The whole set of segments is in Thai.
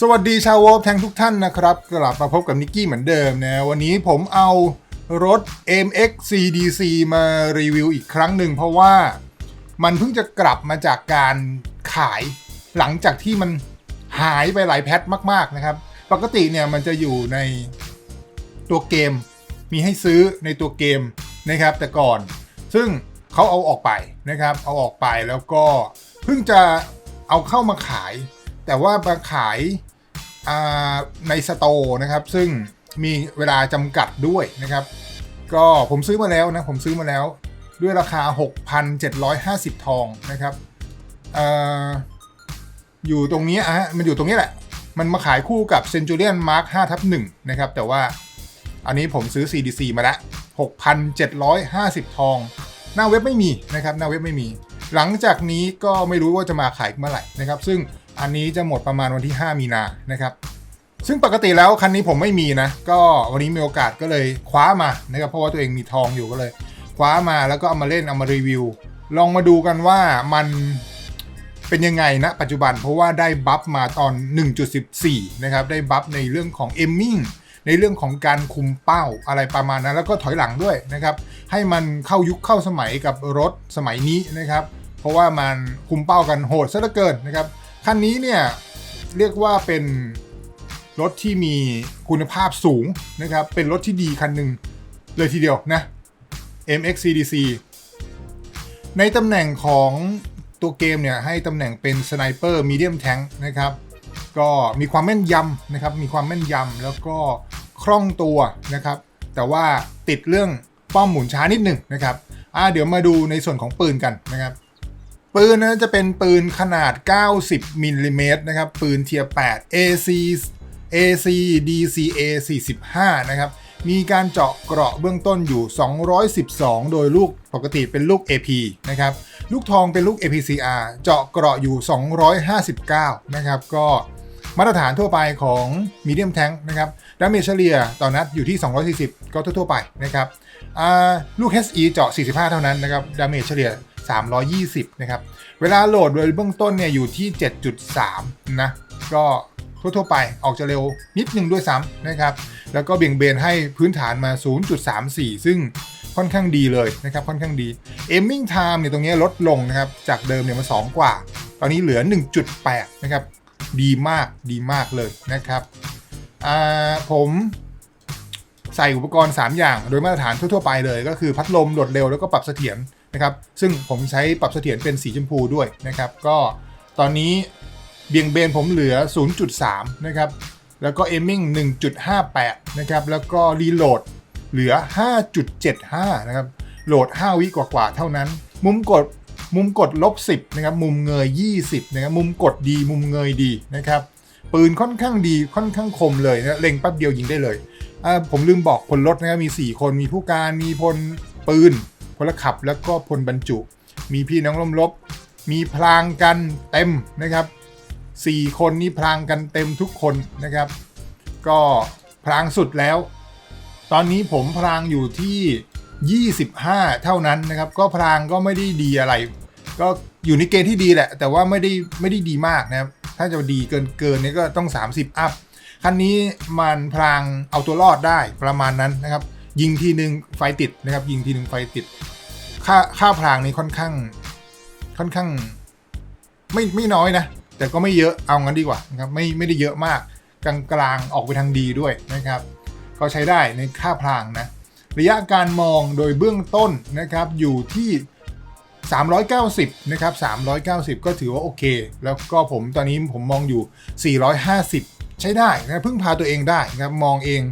สวัสดีชาววอลแทงทุกท่านนะครับ กลับมาพบกับนิกกี้เหมือนเดิมนะวันนี้ผมเอารถ MX CDC มารีวิวอีกครั้งหนึ่งเพราะว่ามันเพิ่งจะกลับมาจากการขายหลังจากที่มันหายไปหลายแพทมาก ๆ นะครับ ปกติเนี่ยมันจะอยู่ในตัวเกม มีให้ซื้อในตัวเกมนะครับ แต่ก่อน ซึ่งเขาเอาออกไปนะครับ เอาออกไปแล้วก็เพิ่งจะเอาเข้ามาขาย แต่ว่ามาขายในสโตร์นะครับ ซึ่งมีเวลาจำกัดด้วยนะครับ ก็ผมซื้อมาแล้วนะ ผมซื้อมาแล้วด้วยราคา 6,750 ทองนะครับออยู่ตรงนี้อะฮะมันอยู่ตรงนี้แหละ มันมาขายคู่กับ Centurion Mark 5ทับ1นะครับ แต่ว่าอันนี้ผมซื้อ CDC มาล้ว6,750 ทอง หน้าเว็บไม่มีนะครับ หน้าเว็บไม่มี หลังจากนี้ก็ไม่รู้ว่าจะมาขายเมื่อไหร่นะครับ ซึ่ง อันนี้จะหมดประมาณวันที่ 5 มีนานะครับ ซึ่งปกติแล้วคันนี้ผมไม่มีนะ ก็วันนี้มีโอกาสก็เลยคว้ามานะครับ เพราะว่าตัวเองมีทองอยู่ก็เลย คว้ามาแล้วก็เอามาเล่นเอามารีวิว ลองมาดูกันว่ามันเป็นยังไงนะปัจจุบันเพราะว่าได้บัฟมาตอน 1.14 นะครับ ได้บัฟในเรื่องของเอมมิ่งในเรื่องของการคุมเป้าอะไรประมาณนั้น แล้วก็ถอยหลังด้วยนะครับ ให้มันเข้ายุคเข้าสมัยกับรถสมัยนี้นะครับ เพราะว่ามันคุมเป้ากันโหดซะเหลือเกินนะครับ คันนี้เนี่ยเรียกว่าเป็นรถที่มีคุณภาพสูงนะครับ เป็นรถที่ดีคันหนึ่งเลยทีเดียวนะ MX CDC ในตำแหน่งของตัวเกมเนี่ยให้ตำแหน่งเป็นสไนเปอร์มีเดียมแทงนะครับ ก็มีความแม่นยำนะครับ มีความแม่นยำแล้วก็คล่องตัวนะครับ แต่ว่าติดเรื่องป้อมหมุนช้านิดหนึ่งนะครับอ่าเดี๋ยวมาดูในส่วนของปืนกันนะครับ ปืนนะจะเป็นปืนขนาด 90มิลลิเมตรนะครับ ปืนเทียร์8 AC AC DCA 45 นะครับ มีการเจาะเกราะเบื้องต้นอยู่ 212 โดยลูกปกติเป็นลูก AP นะครับ ลูกทองเป็นลูก APCR เจาะเกราะอยู่ 259 นะครับ ก็มาตรฐานทั่วไปของ Medium Tank นะครับดาเมจเฉลี่ยต่อนัดอยู่ที่ 240 ก็ทั่วๆไปนะครับลูก HE เจาะ 45 เท่านั้นนะครับดาเมจเฉลี่ย 320 นะครับ เวลาโหลดโดยเบื้องต้นเนี่ยอยู่ที่ 7.3 นะ ก็ทั่วๆไปออกจะเร็วนิดนึงด้วยซ้ำนะครับ แล้วก็เบี่ยงเบนให้พื้นฐานมา 0.34 ซึ่งค่อนข้างดีเลยนะครับ ค่อนข้างดี aiming time เนี่ยตรงนี้ลดลงนะครับ จากเดิมเนี่ยมา 2 กว่า ตอนนี้เหลือ 1.8 นะครับ ดีมากดีมากเลยนะครับผมใส่อุปกรณ์ 3 อย่างโดยมาตรฐานทั่ว ๆ ไปเลย ก็คือพัดลมโหลดเร็วแล้วก็ปรับเสถียร นะครับซึ่งผมใช้ปรับเสถียรเป็นสีชมพูด้วยนะครับ ก็ตอนนี้เบี่ยงเบนผมเหลือ 0.3 นะครับ แล้วก็ aiming 1.58 นะครับ แล้วก็รีโหลดเหลือ 5.75 นะครับ โหลด 5 วิกว่าๆเท่านั้น มุมกดมุมกดลบ 10 นะครับ มุมเงย 20 นะครับ มุมกดดี มุมเงยดีนะครับ ปืนค่อนข้างดี ค่อนข้างคมเลยนะ เล็งแป๊บเดียวยิงได้เลย ผมลืมบอกพลรถนะครับ มี 4 คน มีผู้การ มีพลปืน พลขับแล้วก็พลบรรจุ มีพี่น้องล้มลบ มีพลางกันเต็มนะครับ4คนนี้พลางกันเต็มทุกคนนะครับ ก็พลางสุดแล้ว ตอนนี้ผมพลางอยู่ที่ 25 เท่านั้นนะครับ ก็พลางก็ไม่ได้ดีอะไร ก็อยู่ในเกณฑ์ที่ดีแหละ แต่ว่าไม่ได้ไม่ได้ดีมากนะครับ ถ้าจะดีเกินเกินนี่ก็ต้อง 30 อัพ คันนี้มันพลางเอาตัวรอดได้ประมาณนั้นนะครับ ยิงทีหนึ่งไฟติดนะครับ ยิงทีหนึ่งไฟติด ค่าค่าพลางนี่ค่อนข้าง ค่อนข้าง ไม่ไม่น้อยนะ แต่ก็ไม่เยอะเอางั้นดีกว่านะครับไม่ไม่ได้เยอะมากกลางกลางออกไปทางดีด้วยนะครับ ก็ใช้ได้ในค่าพลางนะ ระยะการมองโดยเบื้องต้นนะครับอยู่ที่ 390 นะครับ 390 ก็ถือว่าโอเค แล้วก็ผมตอนนี้ผมมองอยู่ 450 ใช้ได้นะพึ่งพาตัวเองได้นะครับมองเอง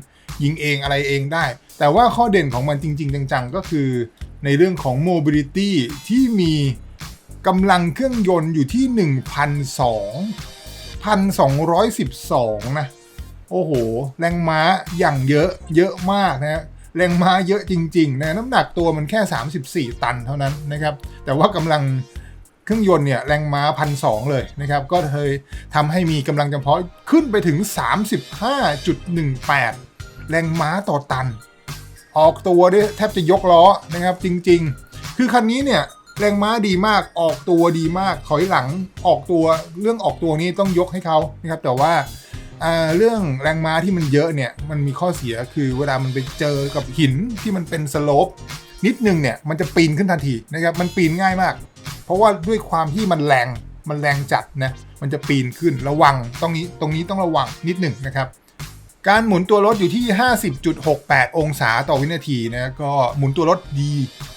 ยิงเองอะไรเองได้ แต่ว่าข้อเด่นของมันจริง ๆ จังๆ ก็คือในเรื่องของ mobility ที่มีกำลังเครื่องยนต์อยู่ที่ 1,200 1,212 นะ โอ้โห แรงม้าอย่างเยอะเยอะมากนะฮะแรงม้าเยอะจริงๆนะน้ำหนักตัวมันแค่ 34 ตันเท่านั้นนะครับ แต่ว่ากำลังเครื่องยนต์เนี่ยแรงม้าพันสเลยนะครับ ก็เลยทำให้มีกำลังจำเพาะขึ้นไปถึง 35.18 แรงม้าต่อตัน ออกตัวได้แทบจะยกล้อนะครับจริง ๆ คือคันนี้เนี่ยแรงม้าดีมากออกตัวดีมากถอยหลังออกตัวเรื่องออกตัวนี้ต้องยกให้เขานะครับแต่ว่าอ่าเรื่องแรงม้าที่มันเยอะเนี่ยมันมีข้อเสียคือเวลามันไปเจอกับหินที่มันเป็นสโลปนิดนึงเนี่ยมันจะปีนขึ้นทันทีนะครับมันปีนง่ายมาก เพราะว่าด้วยความที่มันแรงมันแรงจัดนะมันจะปีนขึ้นระวังตรงนี้ตรงนี้ต้องระวังนิดหนึ่งนะครับ การหมุนตัวรถอยู่ที่ 50.68 องศาต่อวินาทีนะก็หมุนตัวรถดี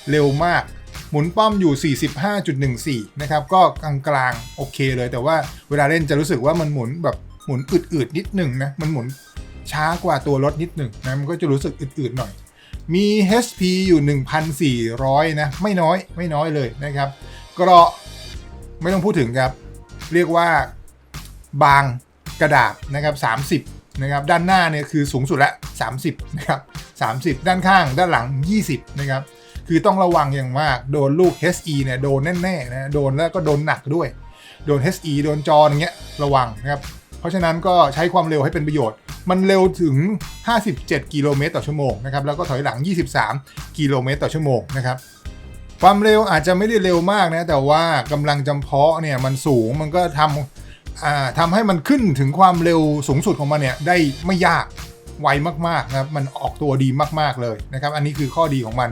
เร็วมาก หมุนป้อมอยู่ 45.14 นะครับ ก็กลางๆ โอเคเลย แต่ว่าเวลาเล่นจะรู้สึกว่ามันหมุนแบบหมุนอืดๆนิดหนึ่งนะ มันหมุนช้ากว่าตัวรถนิดหนึ่งนะ มันก็จะรู้สึกอืดๆหน่อย มี HP อยู่ 1,400 นะ ไม่น้อยไม่น้อยเลยนะครับกระไม่ต้องพูดถึงครับ เรียกว่าบางกระดาษนะครับ 30 นะครับด้านหน้าเนี่ยคือสูงสุดละ30นะครับ30 ด้านข้างด้านหลัง 20นะครับคือต้องระวังอย่างมากโดนลูก HE เนี่ยโดนแน่ๆนะโดนแล้วก็โดนหนักด้วย โดน HE โดนจออย่างเงี้ยระวังนะครับเพราะฉะนั้นก็ใช้ความเร็วให้เป็นประโยชน์ มันเร็วถึง 57 กิโลเมตรต่อชั่วโมงนะครับแล้วก็ถอยหลัง 23 กิโลเมตรต่อชั่วโมงนะครับความเร็วอาจจะไม่ได้เร็วมากนะแต่ว่ากำลังจำเพาะเนี่ยมันสูงมันก็ทำอ่า ทำให้มันขึ้นถึงความเร็วสูงสุดของมันเนี่ยได้ไม่ยากไวมากๆนะครับมันออกตัวดีมากๆเลยนะครับอันนี้คือข้อดีของมัน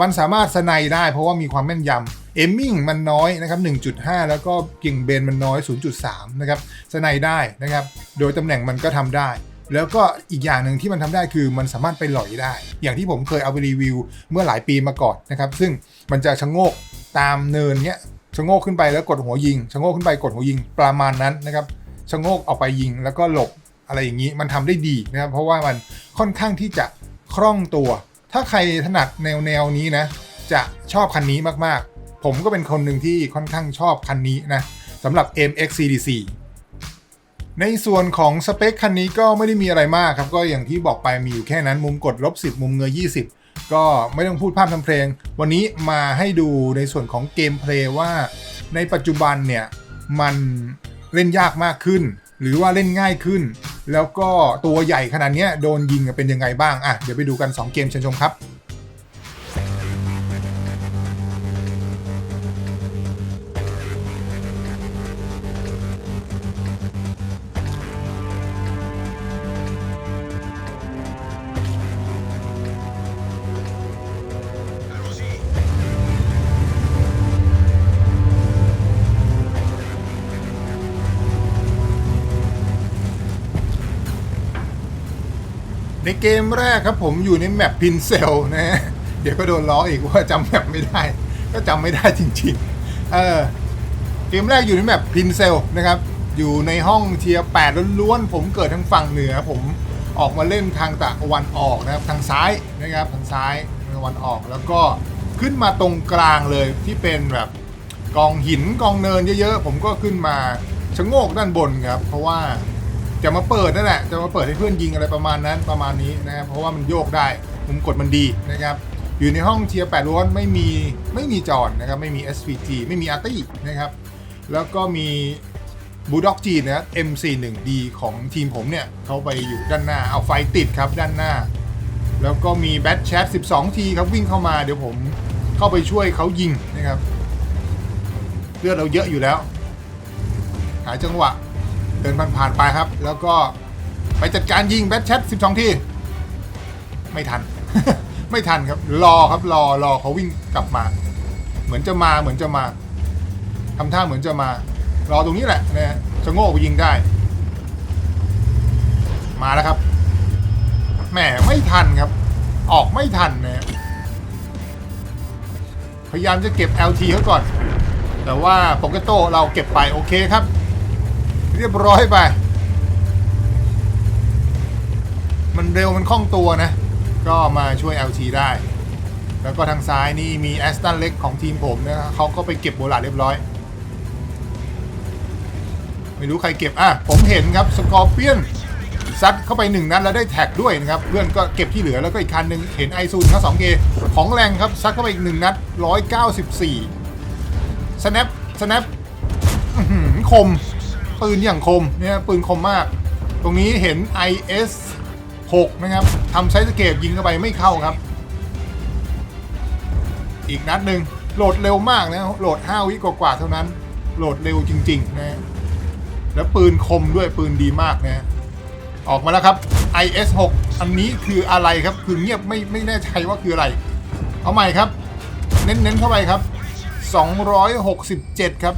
มันสามารถสไนได้เพราะว่ามีความแม่นยำเอมมิ่งมันน้อยนะครับ 1.5 แล้วก็กิ่งเบนมันน้อย 0.3 นะครับสไนได้นะครับ โดยตำแหน่งมันก็ทำได้ แล้วก็อีกอย่างหนึ่งที่มันทำได้คือมันสามารถไปหลอยได้ อย่างที่ผมเคยเอาไปรีวิวเมื่อหลายปีมาก่อนนะครับ ซึ่งมันจะชะโงกตามเนินเนี้ย ชะโงกขึ้นไปแล้วกดหัวยิงชะโงกขึ้นไปกดหัวยิงประมาณนั้นนะครับชะโงกออกไปยิงแล้วก็หลบอะไรอย่างนี้มันทำได้ดีนะครับเพราะว่ามันค่อนข้างที่จะคล่องตัว ถ้าใครถนัดแนวแนวนี้นะ จะชอบคันนี้มากๆ ผมก็เป็นคนหนึ่งที่ค่อนข้างชอบคันนี้นะสำหรับ MX CDC ในส่วนของสเปคคันนี้ก็ไม่ได้มีอะไรมากครับ ก็อย่างที่บอกไปมีอยู่แค่นั้นมุมกดลบ 10 มุมเงย20 ก็ไม่ต้องพูดภาพทำเพลง วันนี้มาให้ดูในส่วนของเกมเพลย์ว่า ในปัจจุบันเนี่ยมันเล่นยากมากขึ้น หรือว่าเล่นง่ายขึ้น แล้วก็ตัวใหญ่ขนาดนี้โดนยิงเป็นยังไงบ้างอะเดี๋ยวไปดูกัน 2 เกมเชิญชมครับ ในเกมแรกครับผมอยู่ในแมปพินเซลนะฮะเดี๋ยวก็โดนล้ออีกว่าจำแมปไม่ได้ ก็จำไม่ได้จริงๆ เออเกมแรกอยู่ในแมปพินเซลนะครับ อยู่ในห้องเทียร์8ล้วนๆ ผมเกิดทางฝั่งเหนือ ผมออกมาเล่นทางตะวันออกนะครับ ทางซ้ายนะครับทางซ้ายตะวันออกแล้วก็ขึ้นมาตรงกลางเลยที่เป็นแบบกองหินกองเนินเยอะๆ ผมก็ขึ้นมาชะโงกด้านบนครับ เพราะว่า จะมาเปิดนั่นแหละจะมาเปิดให้เพื่อนยิงอะไรประมาณนั้นประมาณนี้นะครับเพราะว่ามันโยกได้มุมกดมันดีนะครับอยู่ในห้องเทียร์แปดล้วนไม่มีไม่มีจอนนะครับไม่มี SVG ไม่มีอาร์ตี้นะครับแล้วก็มีบูด็อกจีนะ MC1D ของทีมผมเนี่ยเขาไปอยู่ด้านหน้าเอาไฟติดครับด้านหน้า แล้วก็มีแบทแชท12 ทีครับวิ่งเข้ามาเดี๋ยวผมเข้าไปช่วยเขายิงนะครับ เลือดเราเยอะอยู่แล้ว หาจังหวะ เดินผ่านๆไปครับ แล้วก็ไปจัดการยิงแบทแชท12 ที ไม่ทัน ไม่ทันครับ รอครับรอรอเขาวิ่งกลับมา เหมือนจะมาเหมือนจะมาทำท่าเหมือนจะมา รอตรงนี้แหละนะฮะจะโง่ไปยิงได้ มาแล้วครับแหมไม่ทันครับ ออกไม่ทันนะฮะพยายามจะเก็บ LT เขาก่อน แต่ว่าโปเกโตเราเก็บไปโอเคครับ เรียบร้อยไป มันเร็วมันคล่องตัวนะ ก็มาช่วย LT ได้ แล้วก็ทางซ้ายนี่มีแอสตันเล็กของทีมผมนะเขาก็ไปเก็บโบลาเรียบร้อย ไม่รู้ใครเก็บ อะ ผมเห็นครับสกอร์เปียนซัดเข้าไปหนึ่งนัดแล้วได้แท็กด้วยนะครับ เพื่อนก็เก็บที่เหลือแล้วก็อีกคันหนึ่งเห็นไอซูนครับสองเกของแรงครับซัดเข้าไปอีกหนึ่งนัด194สแนปสแนปอื้อหือคม ปืนอย่างคมเนี่ยปืนคมมาก ตรงนี้เห็น IS 6 นะครับทำไซส์สเกตยิงเข้าไปไม่เข้าครับ อีกนัดหนึ่งโหลดเร็วมากนะโหลด 5 วิกว่าๆเท่านั้น โหลดเร็วจริง ๆ นะ แล้วปืนคมด้วยปืนดีมากนะ ออกมาแล้วครับ IS 6 อันนี้คืออะไรครับ คือเงียบไม่ไม่แน่ใจว่าคืออะไร เอาใหม่ครับ เน้นๆเข้าไปครับ 267 ครับ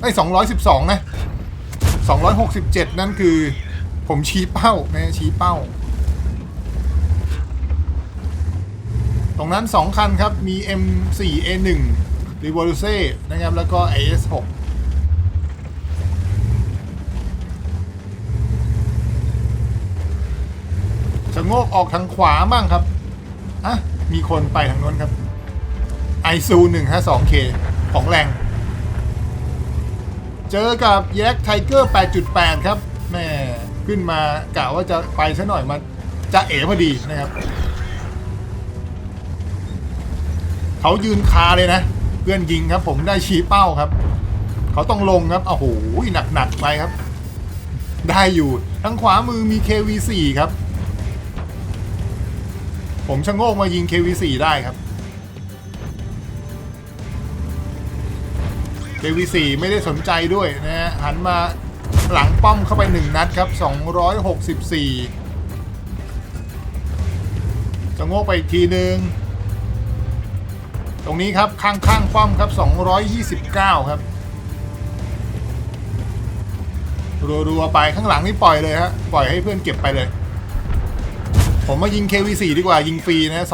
ไอ้ย212 นะ 267 นั่นคือ ผมชี้เป้านะชี้เป้า ตรงนั้น 2 คันครับ มี M4A1 r e v o l u c e นะครับ แล้วก็ IS6 ชะโงกออกทางขวาบ้างครับอะมีคนไปทางโน้นครับไอซู152 k ของแรง เจอกับแยกไทเกอร์ 8.8 ครับแม่ขึ้นมากะว่าจะไปซะหน่อยมาจะเอ๋พอดีนะครับ เขายืนคาเลยนะ เพื่อนยิงครับ ผมได้ชี้เป้าครับ เขาต้องลงครับโอ้โหหนักๆไปครับ ได้อยู่ทางขวามือมี KV4 ครับ ผมชะโงกมายิง KV4 ได้ครับ KV4 ไม่ได้สนใจด้วยนะฮะหันมาหลังป้อมเข้าไปหนึ่งนัดครับ 264ชะโงกไปอีกทีหนึ่งตรงนี้ครับข้างๆป้อมครับ 229 ครับ รัวๆไปข้างหลังนี่ปล่อยเลยฮะปล่อยให้เพื่อนเก็บไปเลย ผมมายิง KV4 ดีกว่ายิงฟรีนะ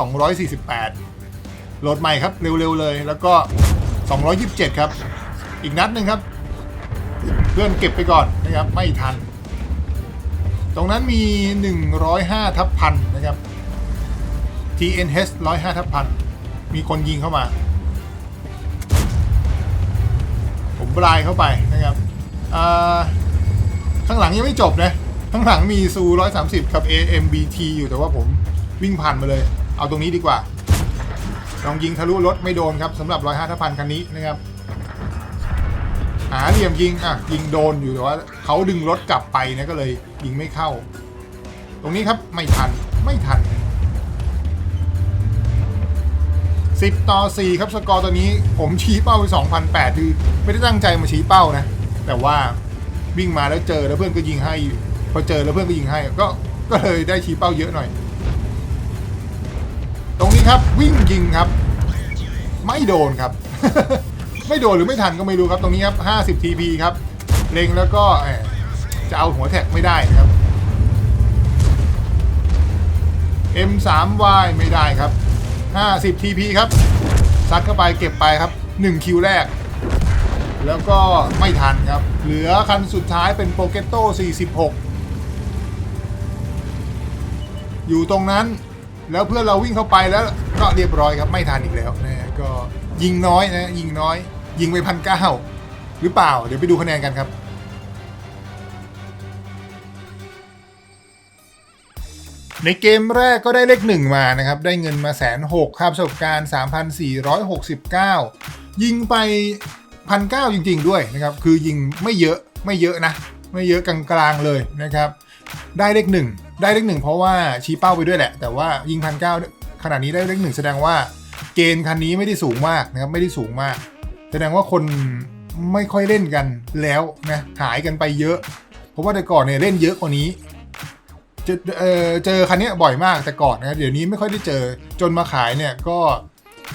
248 โหลดใหม่ครับ เร็วๆเลยแล้วก็ 227 ครับ อีกนัดหนึ่งครับ เพื่อนเก็บไปก่อนนะครับไม่ทัน ตรงนั้นมี 105ทับพันนะครับ TNH 105ทับพันมีคนยิงเข้ามา ผมบลายเข้าไปนะครับข้างหลังยังไม่จบนะข้างหลังมีซู130 กับ AMBT อยู่แต่ว่าผมวิ่งผ่านมาเลย เอาตรงนี้ดีกว่าลองยิงทะลุรถไม่โดนครับสำหรับ105ทับพันคันนี้นะครับ หาเหลี่ยมยิงอะยิงโดนอยู่แต่ว่าเขาดึงรถกลับไปนะก็เลยยิงไม่เข้า ตรงนี้ครับไม่ทันไม่ทัน 10 ต่อ 4 ครับสกอร์ตัวนี้ผมชี้เป้าไป2,008 คือไม่ได้ตั้งใจมาชี้เป้านะ แต่ว่าวิ่งมาแล้วเจอแล้วเพื่อนก็ยิงให้ พอเจอแล้วเพื่อนก็ยิงให้ก็ก็เลยได้ชี้เป้าเยอะหน่อย ตรงนี้ครับวิ่งยิงครับ ไม่โดนครับ ไม่โดนหรือไม่ทันก็ไม่รู้ครับตรงนี้ครับ 50 TP ครับ เล็งแล้วก็จะเอาหัวแท็กไม่ได้นะครับ M3Y ไม่ได้ครับ 50 TP ครับซัดเข้าไปเก็บไปครับ 1 คิวแรก แล้วก็ไม่ทันครับ เหลือคันสุดท้ายเป็นโปเกโต้46 อยู่ตรงนั้นแล้วเพื่อนเราวิ่งเข้าไปแล้วก็เรียบร้อยครับไม่ทันอีกแล้วนะก็ยิงน้อยนะยิงน้อย ยิงไปพันเก้าหรือเปล่า เดี๋ยวไปดูคะแนนกันครับในเกมแรกก็ได้เลขหนึ่งมานะครับ ได้เงินมาแสนหกค่าประสบการณ์ 3,469 ยิงไปพันเก้าจริง ๆ ด้วยนะครับ คือยิงไม่เยอะไม่เยอะนะ ไม่เยอะกลางๆเลยนะครับ ได้เลขหนึ่งได้เลขหนึ่งเพราะว่าชี้เป้าไปด้วยแหละ แต่ว่ายิงพันเก้าขนาดนี้ได้เลขหนึ่งแสดงว่าเกณฑ์คันนี้ไม่ได้สูงมากนะครับ ไม่ได้สูงมาก แสดงว่าคนไม่ค่อยเล่นกันแล้วนะหายกันไปเยอะ เพราะว่าแต่ก่อนเนี่ยเล่นเยอะกว่านี้เจอเออเจอคันนี้บ่อยมากแต่ก่อนนะเดี๋ยวนี้ไม่ค่อยได้เจอจนมาขายเนี่ยก็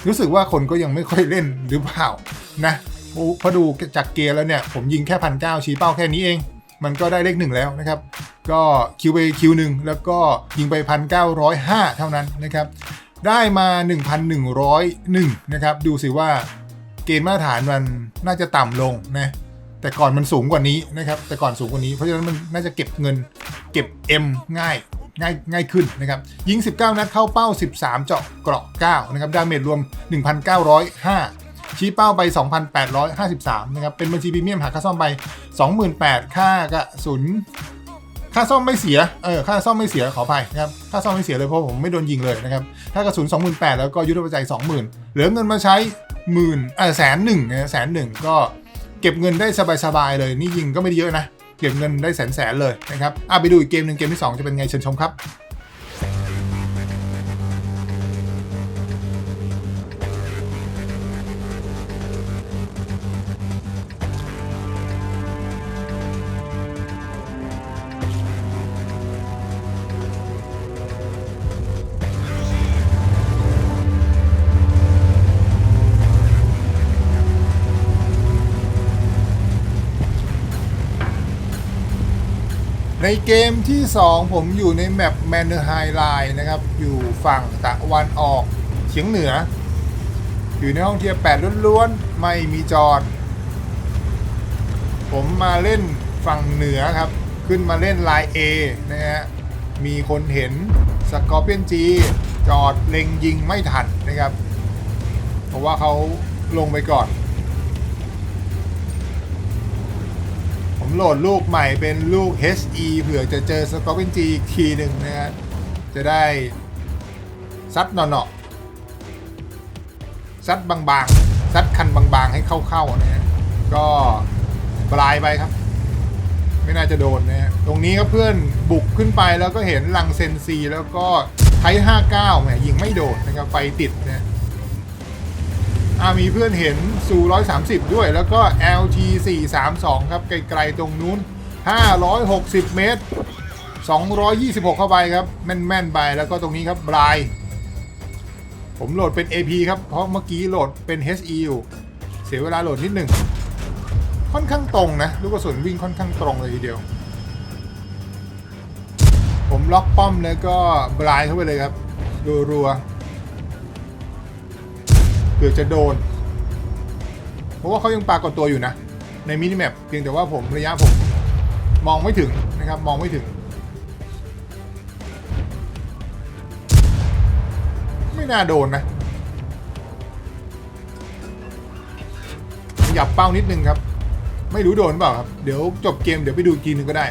รู้สึกว่าคนก็ยังไม่ค่อยเล่นหรือเปล่านะพอดูจากเกมแล้วเนี่ย ผมยิงแค่พันเก้าชี้เป้าแค่นี้เอง มันก็ได้เลขหนึ่งแล้วนะครับ ก็คิวไปคิวหนึ่งแล้วก็ยิงไปพันเก้าร้อยห้าเท่านั้นนะครับ ได้มา 1,101 นะครับ ดูสิว่า เกณฑ์มาตรฐานมันน่าจะต่ำลงนะแต่ก่อนมันสูงกว่านี้นะครับ แต่ก่อนสูงกว่านี้เพราะฉะนั้นมันน่าจะเก็บเงินเก็บ M ง่ายง่ายง่ายขึ้นนะครับ ยิง 19 นัดเข้าเป้า 13 เจาะเกราะ 9 นะครับ ดาเมจรวม 1,905 ชี้เป้าไป 2,853 นะครับ เป็นบัญชีพรีเมียมหักค่าซ่อมไป 28,000 ค่ากระสุน ค่าซ่อมไม่เสีย เออ ค่าซ่อมไม่เสียขออภัยนะครับ ค่าซ่อมไม่เสียเลยเพราะผมไม่โดนยิงเลยนะครับ ถ้ากระสุน 28,000 แล้วก็ยุทธปัจจัย 20,000 เหลือเงินมาใช้ หมื่นเออแสนหนึ่งนะแสนหนึ่งก็เก็บเงินได้สบายๆเลย นี่ยิงก็ไม่ได้เยอะนะ เก็บเงินได้แสนแสนๆเลยนะครับอะไปดูอีกเกมหนึ่งเกมที่ 2 จะเป็นไงเชิญชมครับ ในเกมที่ 2 ผมอยู่ในแมปแมนเนอร์ไฮไลน์นะครับ อยู่ฝั่งตะวันออกเฉียงเหนือ อยู่ในห้องเทียร์8ล้วนๆ ไม่มีจอด ผมมาเล่นฝั่งเหนือครับ ขึ้นมาเล่นไลน์ A นะฮะ มีคนเห็นสกอร์เปียนจีจอดเล็งยิงไม่ทันนะครับ เพราะว่าเขาลงไปก่อน ผมโหลดลูกใหม่เป็นลูก HE เผื่อจะเจอสกอร์เปียนจีอีกทีหนึ่งนะฮะจะได้ซัดหน่อๆซัดบางๆซัดคันบางๆให้เข้าๆนะฮะก็ปลายไปครับ ไม่น่าจะโดนนะฮะตรงนี้ครับเพื่อนบุกขึ้นไปแล้วก็เห็นลังเซนซีแล้วก็ไท59แหมยิงไม่โดนนะครับไฟติดนะฮะ อ่ามีเพื่อนเห็นซู130 ด้วย แล้วก็ LT 432 ครับ ไกลๆตรงนู้น 560 เมตร 226 เข้าไปครับ แม่นๆไปแล้วก็ตรงนี้ครับบลายผมโหลดเป็น AP ครับ เพราะเมื่อกี้โหลดเป็น HE อยู่ เสียเวลาโหลดนิดหนึ่ง ค่อนข้างตรงนะ ลูกกระสุนวิ่งค่อนข้างตรงเลยทีเดียว ผมล็อกป้อมแล้วก็บลายเข้าไปเลยครับรัวๆ ผื่อจะโดน เพราะว่าเขายังปรากฏตัวอยู่นะ ในมินิแมปเพียงแต่ว่าผมระยะผมมองไม่ถึงนะครับ มองไม่ถึง ไม่น่าโดนนะขยับเป้านิดนึงครับ ไม่รู้โดนเปล่าครับ เดี๋ยวจบเกมเดี๋ยวไปดูอีกทีนึงก็ได้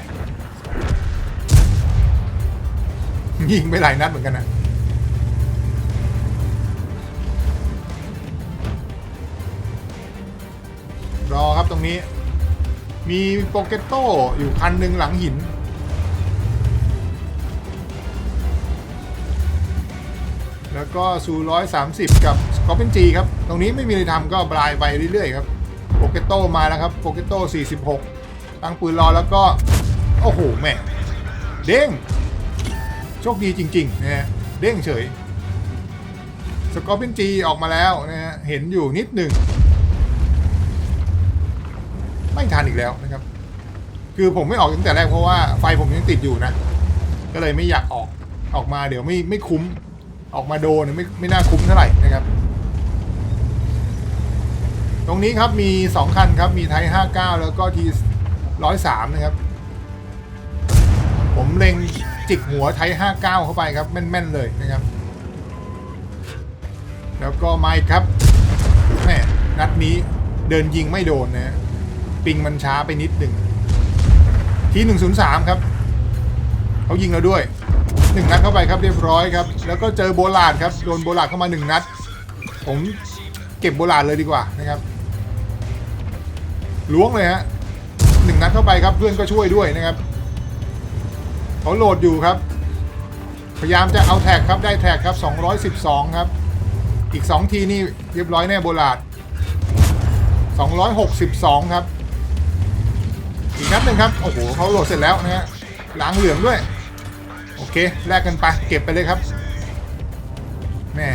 ยิงไปหลายนัดเหมือนกันนะ รอครับตรงนี้ มีโปเกตโต้อยู่คันหนึ่งหลังหิน แล้วก็ซูร้อยสามสิบกับสกอร์เปนจีครับ ตรงนี้ไม่มีอะไรทำก็ปลายไปเรื่อยๆครับโปเกตโต้มาแล้วครับโปเกตโต้46ตั้งปืนรอแล้วก็ โอ้โหแม่เด้ง โชคดีจริงๆนะฮะเด้งเฉยสกอร์เปนจีออกมาแล้วนะฮะเห็นอยู่นิดหนึ่ง ไม่ ทันอีกแล้วนะครับ คือผมไม่ออกตั้งแต่แรกเพราะว่าไฟผมยังติดอยู่นะ ก็เลยไม่อยากออกออกมาเดี๋ยวไม่ไม่คุ้มออกมาโดนไม่ไม่น่าคุ้มเท่าไหร่นะครับ ตรงนี้ครับมี 2 คันครับมีไทย59 แล้วก็ที103นะครับ ผมเล็งจิกหัวไทย59 เข้าไปครับ แม่นๆเลยนะครับ แล้วก็ไมค์ครับแม่นัดนี้เดินยิงไม่โดนนะฮะ ปิงมันช้าไปนิดหนึ่งที103ครับเขายิงเราด้วยหนึ่งนัดเข้าไปครับเรียบร้อยครับ แล้วก็เจอโบลาดครับโดนโบลาดเข้ามาหนึ่งนัด ผมเก็บโบลาดเลยดีกว่านะครับล้วงเลยฮะหนึ่งนัดเข้าไปครับเพื่อนก็ช่วยด้วยนะครับเขาโหลดอยู่ครับ พยายามจะเอาแท็กครับได้แท็กครับ 212 ครับ อีก 2 ทีนี่เรียบร้อยแน่โบลาด262 ครับ อีกนัดหนึ่งครับ โอ้โหเขาโหลดเสร็จแล้วนะฮะล้างเหลืองด้วย โอเค แลกกันไป เก็บไปเลยครับ แม่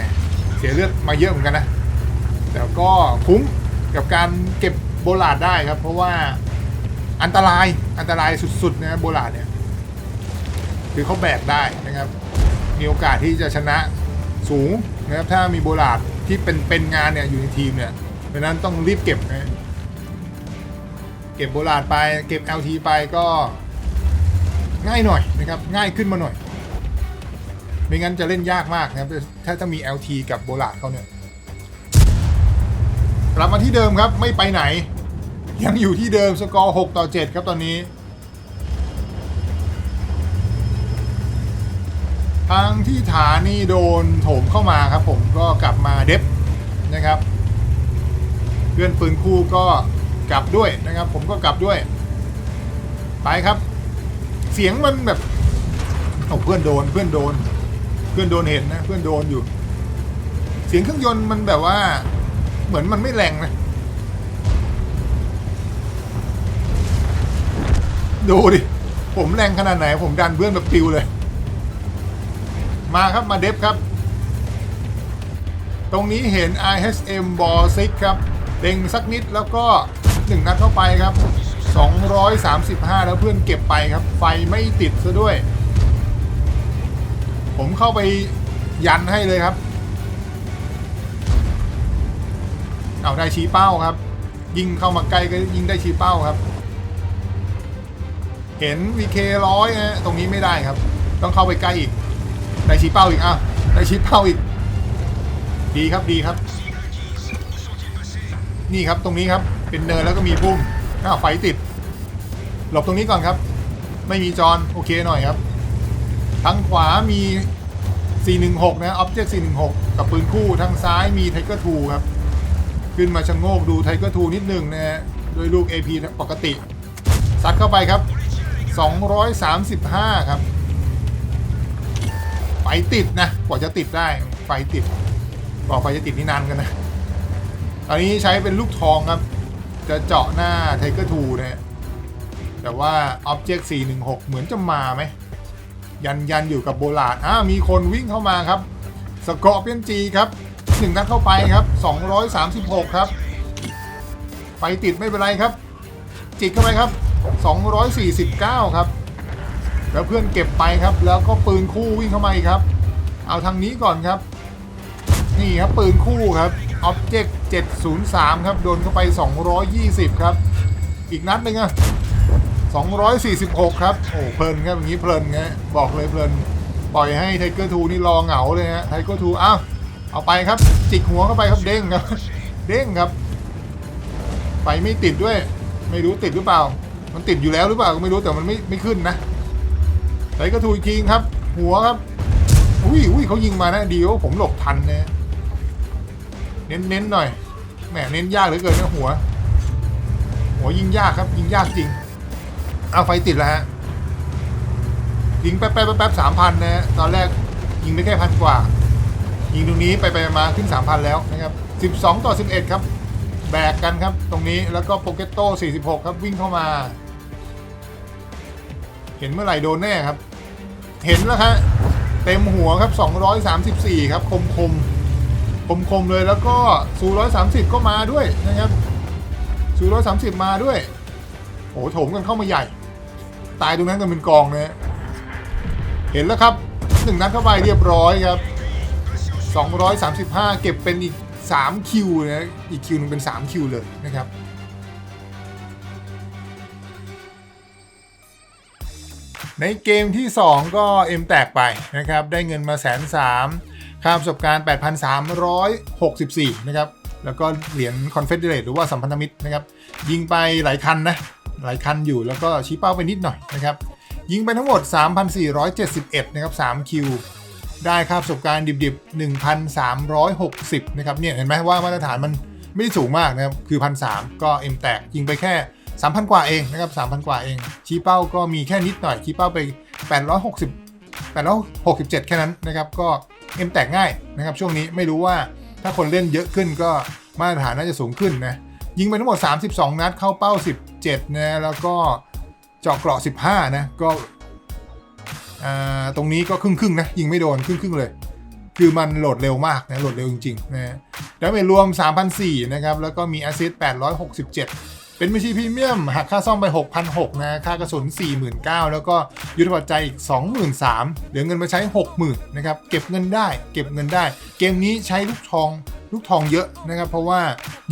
เสียเลือดมาเยอะเหมือนกันนะ แต่ก็คุ้มกับการเก็บโบลาดได้ครับ เพราะว่าอันตราย อันตรายสุดๆนะโบลาดเนี่ย คือเขาแบกได้นะครับ มีโอกาสที่จะชนะสูงนะครับ ถ้ามีโบลาดที่เป็นเป็นงานเนี่ยอยู่ในทีมเนี่ยดังนั้นต้องรีบเก็บนะ เก็บโบลาดไป เก็บ LT ไปก็ง่ายหน่อยนะครับ ง่ายขึ้นมาหน่อย ไม่งั้นจะเล่นยากมากนะครับ ถ้าจะมี LT กับโบลาดเขาเนี่ยกลับมาที่เดิมครับไม่ไปไหน ยังอยู่ที่เดิมสกอร์ 6 ต่อ 7 ครับตอนนี้ ทางที่ฐานนี่โดนโถมเข้ามาครับผมก็กลับมาเดฟนะครับเพื่อนปืนคู่ก็ กลับด้วยนะครับ ผมก็กลับด้วย ไปครับ เสียงมันแบบเอาเพื่อนโดนเพื่อนโดน เพื่อนโดนเห็นนะเพื่อนโดนอยู่ เสียงเครื่องยนต์มันแบบว่า เหมือนมันไม่แรงนะดูดิผมแรงขนาดไหน ผมดันเพื่อนแบบปิวเลย มาครับมาเดฟครับ ตรงนี้เห็น IHM b o 6ครับเล็งสักนิดแล้วก็ หนึ่งนัดเข้าไปครับ 235 แล้วเพื่อนเก็บไปครับ ไฟไม่ติดซะด้วย ผมเข้าไปยันให้เลยครับ เอาได้ชี้เป้าครับ ยิงเข้ามาใกล้ก็ยิงได้ชี้เป้าครับ เห็น VK ร้อยนะตรงนี้ไม่ได้ครับ ต้องเข้าไปใกล้อีก ได้ชี้เป้าอีกอะได้ชี้เป้าอีก ดีครับดีครับ นี่ครับตรงนี้ครับ เป็นเนินแล้วก็มีพุ่มอ้าวไฟติด หลบตรงนี้ก่อนครับ ไม่มีจอนโอเคหน่อยครับ ทางขวามี 416 นะ Object 416 กับปืนคู่ทางซ้ายมี Tiger 2ครับ ขึ้นมาชะโงกดู Tiger 2นิดหนึ่งนะฮะด้วยลูก AP ปกติซัดเข้าไปครับ 235 ครับ ไฟติดนะ กว่าจะติดได้ไฟติดบอกไฟจะติดนี่นานกันนะ ตอนนี้ใช้เป็นลูกทองครับ จะเจาะหน้า Tiger 2นะฮะแต่ว่า Object 416 เหมือนจะมาไหม ยันยันอยู่กับโบลาดอ่ามีคนวิ่งเข้ามาครับ สกอร์เปียนจีครับหนึ่งนัดเข้าไปครับ 236 ครับไฟติดไม่เป็นไรครับ จิกเข้าไปครับ 249 ครับ แล้วเพื่อนเก็บไปครับ แล้วก็ปืนคู่วิ่งเข้ามาอีกครับ เอาทางนี้ก่อนครับ นี่ครับปืนคู่ครับ Object 703 ครับ โดนเข้าไป 220 ครับ อีกนัดหนึ่งอะ246 ครับ โอ้เพลินครับ อย่างนี้เพลินไงบอกเลยเพลิน ปล่อยให้ไทเกอร์ทูนี่รอเหงาเลยฮะไทเกอร์ทูอ้าวเอาไปครับ จิกหัวเข้าไปครับเด้งครับ เด้งครับไฟไม่ติดด้วย ไม่รู้ติดหรือเปล่า มันติดอยู่แล้วหรือเปล่าก็ไม่รู้แต่มันไม่ไม่ขึ้นนะไทเกอร์ทูอีกทีครับ หัวครับอุ้ยอุ้ยเขายิงมานะดีว่าผมหลบทันนะ เน้นเน้นหน่อยแหมเน้นยากเหลือเกินนะหัว หัวยิงยากครับยิงยากจริง เอาไฟติดแล้วฮะยิงแป๊บแป๊บแป๊บสามพันนะฮะตอนแรกยิงได้แค่พันกว่า ยิงตรงนี้ไปไปมาขึ้นสามพันแล้วนะครับสิบสองต่อสิบเอ็ดครับ แบกกันครับ ตรงนี้แล้วก็โปเกตโต้สี่สิบหกครับวิ่งเข้ามา เห็นเมื่อไหร่โดนแน่ครับ เห็นแล้วฮะเต็มหัวครับสองร้อยสามสิบสี่ครับคมคม คมๆเลยแล้วก็สูร้อยสามสิบก็มาด้วยนะครับสูร้อยสามสิบมาด้วย โอ้โถมกันเข้ามาใหญ่ ตายตรงนั้นกันเป็นกองนะฮะเห็นแล้วครับหนึ่งนัดเข้าไปเรียบร้อยครับ 235 เก็บเป็นอีก 3 คิวนะอีกคิวหนึงเป็น 3 คิวเลยนะครับในเกมที่ 2 ก็เอ็มแตกไปนะครับ ได้เงินมาแสนสาม ค่าประสบการณ์ 8,364 นะครับ แล้วก็เหรียญคอนเฟเดเรตหรือว่าสัมพันธมิตรนะครับ ยิงไปหลายคันนะ หลายคันอยู่แล้วก็ชี้เป้าไปนิดหน่อยนะครับ ยิงไปทั้งหมด 3,471 นะครับ 3 คิว ได้ค่าประสบการณ์ดิบๆ 1,360 นะครับ เนี่ยเห็นไหมว่ามาตรฐานมันไม่ได้สูงมากนะครับ คือ 1,300 ก็เอ็มแตก ยิงไปแค่ 3,000 กว่าเองนะครับ 3,000 กว่าเอง ชี้เป้าก็มีแค่นิดหน่อย ชี้เป้าไป 860 867 แค่นั้นนะครับ ก็ เอ็มแตกง่ายนะครับช่วงนี้ไม่รู้ว่าถ้าคนเล่นเยอะขึ้นก็มาตรฐานน่าจะสูงขึ้นนะยิงไปทั้งหมด 32 นัดเข้าเป้า 17นะแล้วก็เจาะเกราะ 15 นะก็อ่าตรงนี้ก็ครึ่งครึ่งๆนะยิงไม่โดนครึ่งครึ่งๆเลย คือมันโหลดเร็วมากนะโหลดเร็วจริงๆนะแล้วไปรวม 3,004นะครับแล้วก็มีแอสซิสต์867 เป็นบัญชีพรีเมียมหักค่าซ่อมไป 6,600นะค่ากระสุน 49,000 แล้วก็ยุทธปัจจัยอีก 23,000เหลือเงินมาใช้ 60,000นะครับเก็บเงินได้ เก็บเงินได้ เกมนี้ใช้ลูกทองลูกทองเยอะนะครับเพราะว่า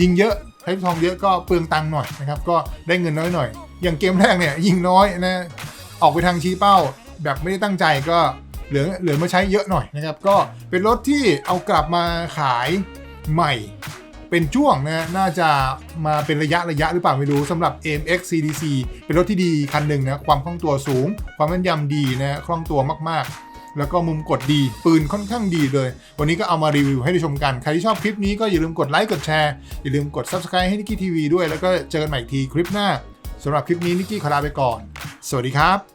ยิงเยอะใช้ลูกทองเยอะก็เปลืองตังค์หน่อยนะครับก็ได้เงินน้อยหน่อย อย่างเกมแรกเนี่ยยิงน้อยนะออกไปทางชี้เป้า แบบไม่ได้ตั้งใจก็เหลือเหลือมาใช้เยอะหน่อยนะครับก็เป็นรถที่เอากลับมาขายใหม่ เป็นช่วงนะน่าจะมาเป็นระยะระยะหรือเปล่าไม่รู้สำหรับ AMX CDC เป็นรถที่ดีคันหนึ่งนะความคล่องตัวสูง ความแม่นยำดีนะคล่องตัวมากๆ แล้วก็มุมกดดี ปืนค่อนข้างดีเลย วันนี้ก็เอามารีวิวให้ได้ชมกัน ใครที่ชอบคลิปนี้ก็อย่าลืมกดไลค์กดแชร์อย่าลืมกด Subscribe ให้นิกกี้ทีวีด้วยแล้วก็เจอกันใหม่อีกทีคลิปหน้าสำหรับคลิปนี้นิกกี้ขอลาไปก่อน สวัสดีครับ